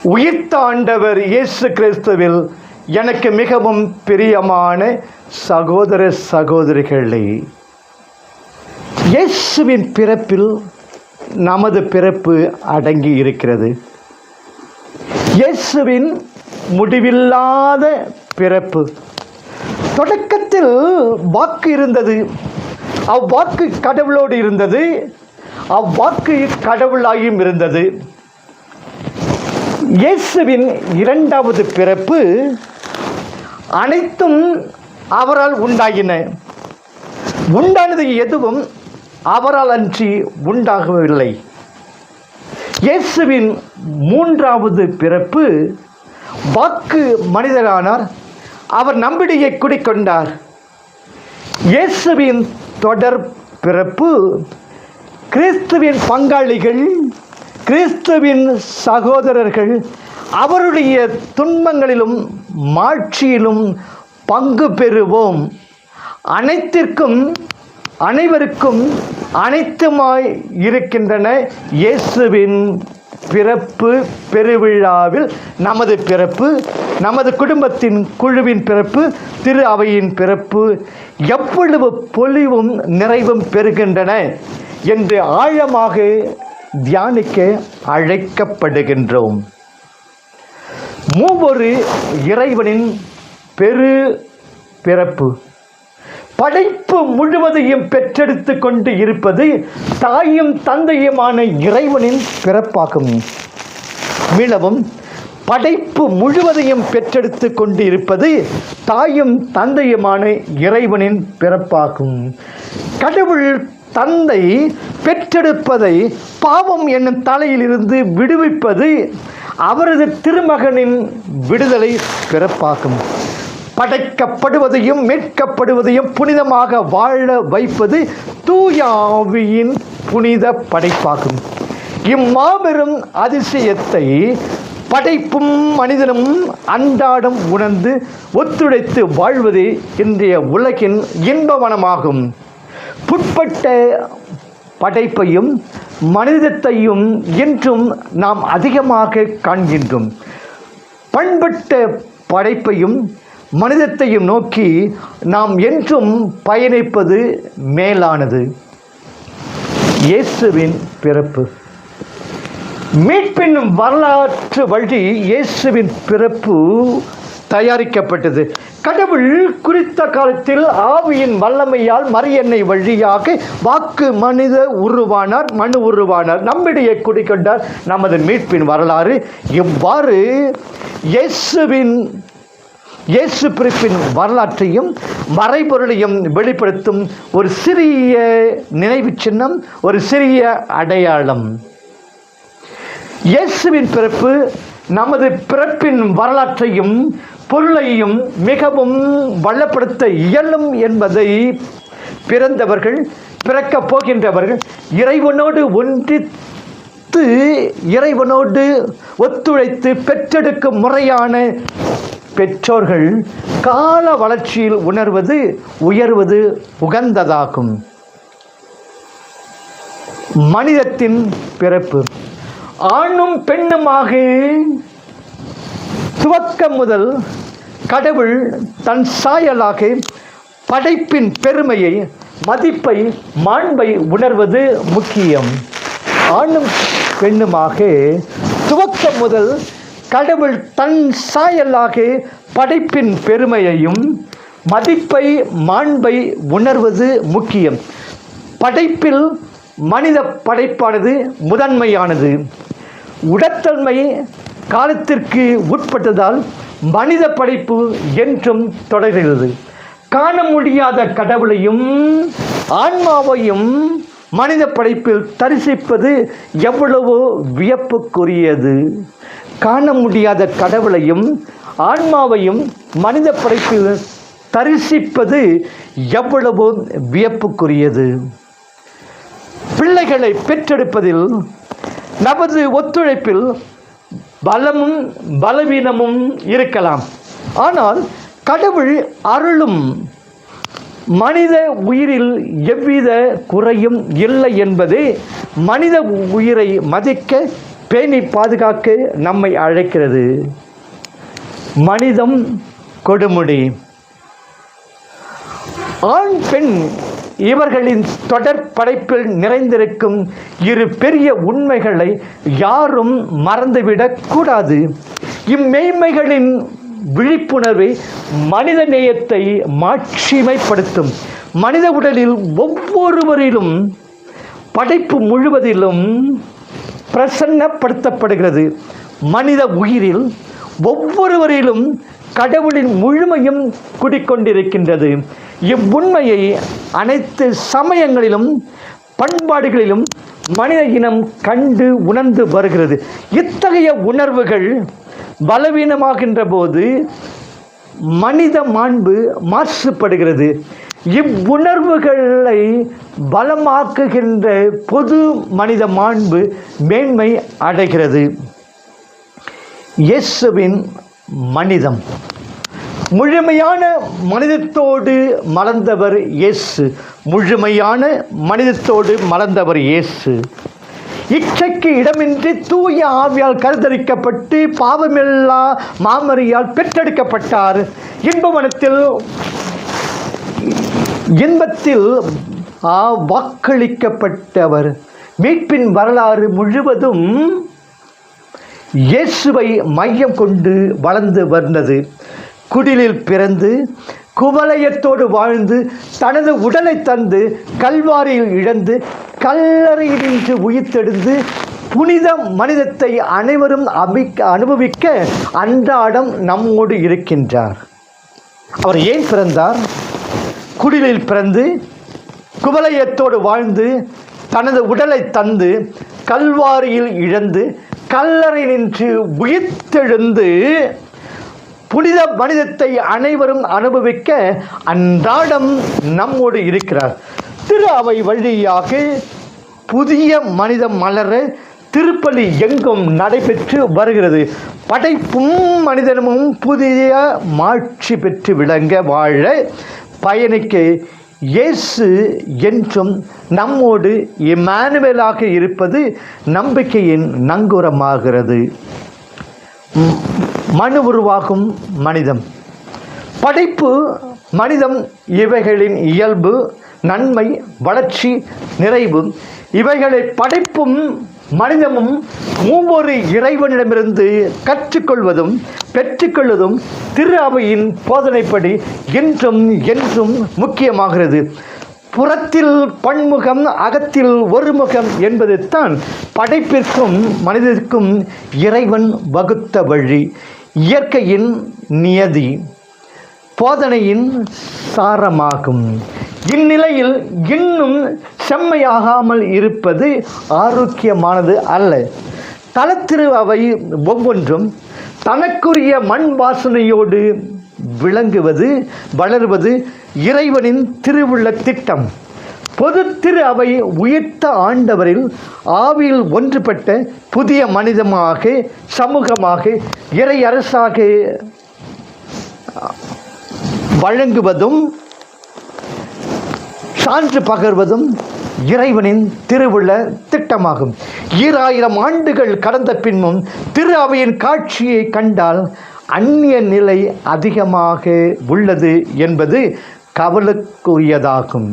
உயிர்த்த ஆண்டவர் இயேசு கிறிஸ்துவில் எனக்கு மிகவும் பிரியமான சகோதர சகோதரிகளே இயேசுவின் பிறப்பில் நமது பிறப்பு அடங்கி இருக்கிறது. இயேசுவின் முடிவில்லாத பிறப்பு. தொடக்கத்தில் வாக்கு இருந்தது. அவ்வாக்கு கடவுளோடு இருந்தது. அவ்வாக்கு கடவுளாகியும் இருந்தது. இயேசுவின் இரண்டாவது பிறப்பு அனைத்தும் அவரால் உண்டாகின உண்டானது எதுவும் அவரால் அன்றி உண்டாகவில்லை. இயேசுவின் மூன்றாவது பிறப்பு வாக்கு மனிதரானார். அவர் நம்பிடையை குடிக்கொண்டார். இயேசுவின் தொடர் பிறப்பு கிறிஸ்துவின் பங்காளிகள் கிறிஸ்துவின் சகோதரர்கள் அவருடைய துன்பங்களிலும் மாட்சியிலும் பங்கு பெறுவோம். அனைத்திற்கும் அனைவருக்கும் அனைத்துமாய் இருக்கின்றன இயேசுவின் பிறப்பு பெருவிழாவில். நமது பிறப்பு நமது குடும்பத்தின் குழுவின் பிறப்பு திரு அவையின் பிறப்பு எவ்வளவு பொலிவும் நிறைவும் பெறுகின்றன என்று ஆழமாக தியானிக்க அழைக்கப்படுகின்றோம். மூவொரு இறைவனின் பெரு பிறப்பு. படைப்பு முழுவதையும் பெற்றெடுத்து கொண்டு இருப்பது தாயும் தந்தையுமான இறைவனின் பிறப்பாகும். மீளவும் படைப்பு முழுவதையும் பெற்றெடுத்து கொண்டு இருப்பது தாயும் தந்தையுமான இறைவனின் பிறப்பாகும். கடவுள் தந்தை பெற்றெடுப்பதை பாவம் என்னும் தலையிலிருந்து விடுவிப்பது அவரது திருமகனின் விடுதலை பிறப்பாகும். படைக்கப்படுவதையும் மீட்கப்படுவதையும் புனிதமாக வாழ வைப்பது தூயாவியின் புனித படைப்பாகும். இம்மாபெரும் அதிசயத்தை படைப்பும் மனிதனும் அன்றாடம் உணர்ந்து ஒத்துழைத்து வாழ்வது இன்றைய உலகின் இன்பவனமாகும். புட்பட்ட படைப்பையும் மனிதத்தையும் என்றும் நாம் அதிகமாக காண்கின்றோம். பண்பட்ட படைப்பையும் மனிதத்தையும் நோக்கி நாம் என்றும் பயணிப்பது மேலானது. இயேசுவின் பிறப்பு. மீட்பின் வரலாற்று வழி இயேசுவின் பிறப்பு தயாரிக்கப்பட்டது. கடவுள் குறித்த காலத்தில் ஆவியின் வல்லமையால் மரியன்னை வழியாக வாக்கு மனித உருவானார் மனு உருவானார். நம்மிடையே குடிக்கொண்டார் நமது மீட்பின் வரலாறு. இவ்வாறு இயேசுவின் இயேசு பிறப்பின் வரலாற்றையும் மறைபொருளையும் வெளிப்படுத்தும் ஒரு சிறிய நினைவு சின்னம் ஒரு சிறிய அடையாளம். இயேசுவின் பிறப்பு நமது பிறப்பின் வரலாற்றையும் பொருளையும் மிகவும் வளப்படுத்த இயலும் என்பதை பிறந்தவர்கள் பிறக்கப் போகின்றவர்கள் இறைவனோடு ஒன்றித்து இறைவனோடு ஒத்துழைத்து பெற்றெடுக்கும் முறையான பெற்றோர்கள் கால வளர்ச்சியில் உணர்வது உயர்வது உகந்ததாகும். மனிதத்தின் பிறப்பு. ஆணும் பெண்ணுமாக துவக்கம் முதல் கடவுள் தன் சாயலாக படைப்பின் பெருமையை மதிப்பை மாண்பை உணர்வது முக்கியம். ஆணும் பெண்ணுமாக துவக்கம் முதல் கடவுள் தன் சாயலாக படைப்பின் பெருமையையும் மதிப்பை மாண்பை உணர்வது முக்கியம். படைப்பில் மனித படைப்பானது முதன்மையானது. உடத்தன்மை காலத்திற்கு உட்பட்டதால் மனித படைப்பு என்றும் தொடர்கிறது. காண முடியாத கடவுளையும் ஆன்மாவையும் மனித படைப்பில் தரிசிப்பது எவ்வளவோ வியப்புக்குரியது. காண முடியாத கடவுளையும் ஆன்மாவையும் மனித படைப்பில் தரிசிப்பது எவ்வளவோ வியப்புக்குரியது. பிள்ளைகளை பெற்றெடுப்பதில் நமது ஒத்துழைப்பில் பலமும் பலவீனமும் இருக்கலாம். ஆனால் கடவுள் அருளும் மனித உயிரில் எவ்வித குறையும் இல்லை என்பது மனித உயிரை மதிக்க பேணி பாதுகாக்க நம்மை அழைக்கிறது. மனிதம் கொடுமுடி. ஆண் பெண் இவர்களின் தொடர் படைப்பில் நிறைந்திருக்கும் இரு பெரிய உண்மைகளை யாரும் மறந்துவிடக் கூடாது. இம்மெய்மைகளின் விழிப்புணர்வை மனித நேயத்தை மாட்சிமைப்படுத்தும். மனித உடலில் ஒவ்வொருவரிலும் படைப்பு முழுவதிலும் பிரசன்னப்படுத்தப்படுகிறது. மனித உயிரில் ஒவ்வொருவரிலும் கடவுளின் முழுமையும் குடிக்கொண்டிருக்கின்றது. இவ்வுண்மையை அனைத்து சமயங்களிலும் பண்பாடுகளிலும் மனித இனம் கண்டு உணர்ந்து வருகிறது. இத்தகைய உணர்வுகள் பலவீனமாகின்ற போது மனித மாண்பு மாசுபடுகிறது. இவ்வுணர்வுகளை பலமாக்குகின்ற பொது மனித மாண்பு மேன்மை அடைகிறது. இயேசுவின் மனிதம். முழுமையான மனிதத்தோடு மலர்ந்தவர் இயேசு. முழுமையான மனிதத்தோடு மலர்ந்தவர் இயேசு. இச்சைக்கு இடமின்றி தூய ஆவியால் கருத்தரிக்கப்பட்டு பாவமில்லா மாமரியால் பெற்றெடுக்கப்பட்டார். இன்பவனத்தில் இன்பத்தில் வாக்களிக்கப்பட்டவர். மீட்பின் வரலாறு முழுவதும் இயேசுவை மையம் கொண்டு வளர்ந்து வந்தது. குடிலில் பிறந்து குவலயத்தோடு வாழ்ந்து தனது உடலை தந்து கல்வாரியில் இழந்து கல்லறையினின்று உயிர்த்தெழுந்து புனித மனிதத்தை அனைவரும் அபிக்க அனுபவிக்க அன்றாடம் நம்மோடு இருக்கின்றார். அவர் ஏன் பிறந்தார்? குடிலில் பிறந்து குவலயத்தோடு வாழ்ந்து தனது உடலை தந்து கல்வாரியில் இழந்து கல்லறை நின்று உயிர்த்தெழுந்து புனித மனிதத்தை அனைவரும் அனுபவிக்க அன்றாடம் நம்மோடு இருக்கிறார். திரு அவை வழியாக புதிய மனிதம் மலர திருப்பலி எங்கும் நடைபெற்று வருகிறது. படைப்பும் மனிதனமும் புதிய மாட்சி பெற்று விளங்க வாழ பயணிக்க இயேசு என்றும் நம்மோடு இமானுவேலாக இருப்பது நம்பிக்கையின் நங்குரமாகிறது. மனு உருவாகும் மனிதம். படைப்பு மனிதம் இவைகளின் இயல்பு நன்மை வளர்ச்சி நிறைவு. இவைகளை படைப்பும் மனிதமும் மூவொரு இறைவனிடமிருந்து கற்றுக்கொள்வதும் பெற்றுக்கொள்வதும் திரு அவையின் போதனைப்படி என்றும் என்றும் முக்கியமாகிறது. புறத்தில் பன்முகம் அகத்தில் ஒருமுகம் என்பதுதான் படைப்பிற்கும் மனிதருக்கும் இறைவன் வகுத்த வழி. இயற்கையின் நியதி போதனையின் சாரமாகும். இந்நிலையில் இன்னும் செம்மையாகாமல் இருப்பது ஆரோக்கியமானது அல்ல. தளத்திரு அவை ஒவ்வொன்றும் தனக்குரிய மண் வாசனையோடு விளங்குவது வளர்வது இறைவனின் திருவுள்ள திட்டம். பொது திரு அவை உயிர்த்த ஆண்டவரில் ஆவியில் ஒன்றுபட்ட புதிய மனிதமாக சமூகமாக இறை அரசாக வழங்குவதும் சான்று பகர்வதும் இறைவனின் திருவுள்ள திட்டமாகும். ஈராயிரம் ஆண்டுகள் கடந்த பின்பும் திரு அவையின் காட்சியை கண்டால் அந்நிய நிலை அதிகமாக உள்ளது என்பது கவலுக்குரியதாகும்.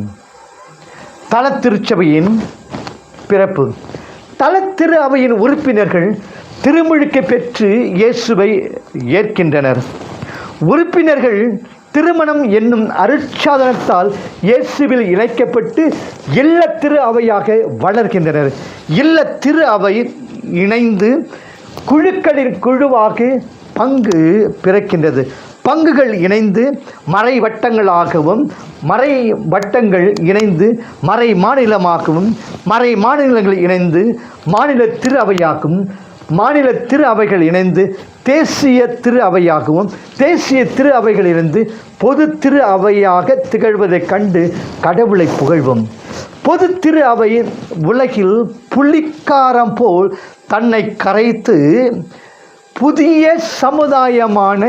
தலத்திருச்சபையின் பிறப்பு. தலத்திரு அவையின் உறுப்பினர்கள் திருமுழுக்கை பெற்று இயேசுவை ஏற்கின்றனர். உறுப்பினர்கள் திருமணம் என்னும் அருட்சாதனத்தால் இயேசுவில் இணைக்கப்பட்டு இல்ல திரு அவையாக வளர்கின்றனர். இல்ல திரு அவை இணைந்து குழுக்களின் குழுவாக பங்கு பிறக்கின்றது. பங்குகள் இணைந்து மறை வட்டங்களாகவும் மறை வட்டங்கள் இணைந்து மறை மாநிலமாகவும் மறை மாநிலங்கள் இணைந்து மாநில திரு அவையாகவும் மாநில திரு அவைகள் இணைந்து தேசிய திரு அவையாகவும் தேசிய திரு அவைகள் இணைந்து பொது திரு அவையாக திகழ்வதைக் கண்டு கடவுளை புகழ்வோம். பொது திரு அவை உலகில் புள்ளிக்காரம் போல் தன்னை கரைத்து புதிய சமுதாயமான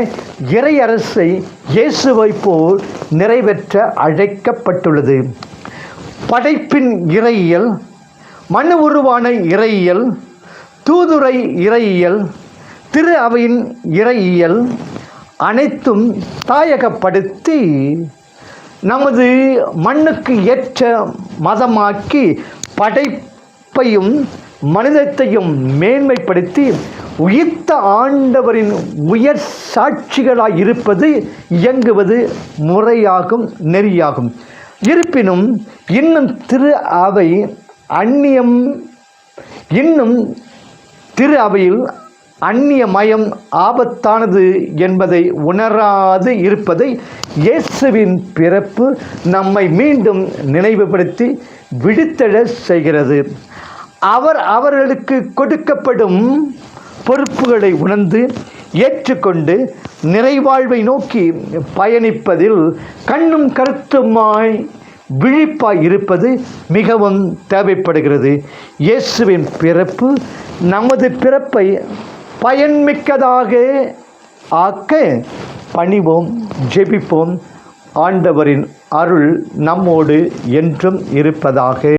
இறையரசை இயேசுவை போல் நிறைவேற்ற அழைக்கப்பட்டுள்ளது. படைப்பின் இறையியல் மண் உருவான இறையியல் தூதுரை இறையியல் திரு அவையின் இறையியல் அனைத்தும் தாயகப்படுத்தி நமது மண்ணுக்கு ஏற்ற மதமாக்கி படைப்பையும் மனிதத்தையும் மேன்மைப்படுத்தி உயிர்த்த ஆண்டவரின் உயர் சாட்சிகளாய் இருப்பது இயங்குவது முறையாகும் நெறியாகும். இருப்பினும் இன்னும் திரு அவை அந்நியம் இன்னும் திரு அவையில் அந்நிய மயம் ஆபத்தானது என்பதை உணராது இருப்பதை இயேசுவின் பிறப்பு நம்மை மீண்டும் நினைவுபடுத்தி விடுத்தெழ செய்கிறது. அவர் அவர்களுக்கு கொடுக்கப்படும் பொறுப்புகளை உணர்ந்து ஏற்றுக்கொண்டு நிறைவாழ்வை நோக்கி பயணிப்பதில் கண்ணும் கருத்துமாய் விழிப்பாய் இருப்பது மிகவும் தேவைப்படுகிறது. இயேசுவின் பிறப்பு நமது பிறப்பை பயன்மிக்கதாக ஆக்க பணிவோம் ஜெபிப்போம். ஆண்டவரின் அருள் நம்மோடு என்றும் இருப்பதாக.